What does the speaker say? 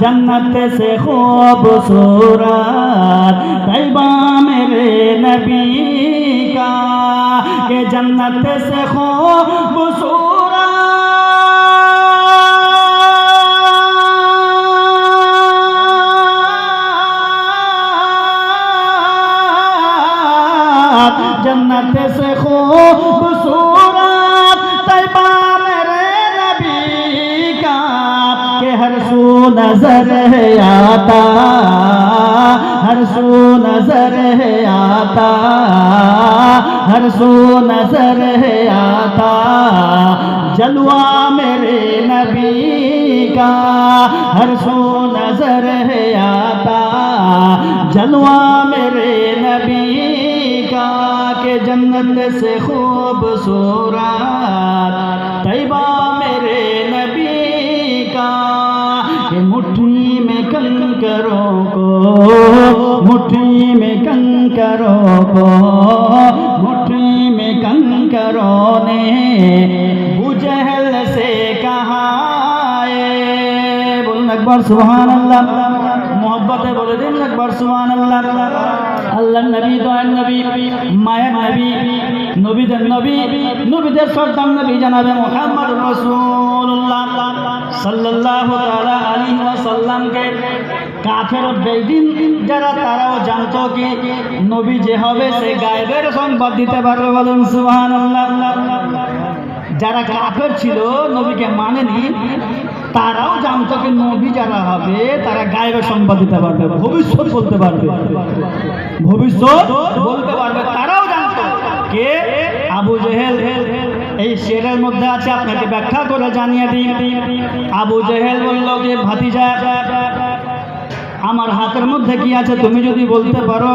जन्नत से खूबसूरत तैबा मेरे नबी का, के जन्नत से खूबसूरत। जन्नत से खूबसूरत तैबा नज़र है आता, हर सू नज़र है आता, हर सू नज़र है आता। जलवा मेरे नबी का, हर सू नज़र है आता। जलवा मेरे नबी का, के जन्नत से खूबसूरत कंकरों को मुट्ठी में कंकरों को मुट्ठी में कंकरों ने बुजहल से कहा বলুন একবার সুবহান আল্লাহ মোহব্বতে বলে দিন একবার সুবহান আল্লাহ আল্লাহ নবী দয়াল নবী মায়ের নবী নবীদের নবী নবীদের সর্দার নবী জানাবে মোহাম্মদ রাসূলুল্লাহ সাল্লাল্লাহু তাআলা আলাইহি ওয়াসাল্লামকে কাফের বেদিন যারা তারাও জানতো কি নবী যে হবে সে গায়েবের সংবাদ দিতে পারবে বলুন, সুবহানাল্লাহ। যারা কাফের ছিল, নবীকে মানেনি, তারাও জানতো কি নবী যারা হবে, তারা গায়েবের সংবাদ দিতে পারবে, ভবিষ্যৎ বলতে পারবে। ভবিষ্যৎ বলতে পারবে, তারাও জানতো কে আবু জেহেল। এই শেরের মধ্যে আছে, আপনাকে ব্যাখ্যা করে জানিয়ে দিই। আবু জেহেল বলল যে ভাতিজা আমার হাতের মধ্যে কি আছে তুমি যদি বলতে পারো?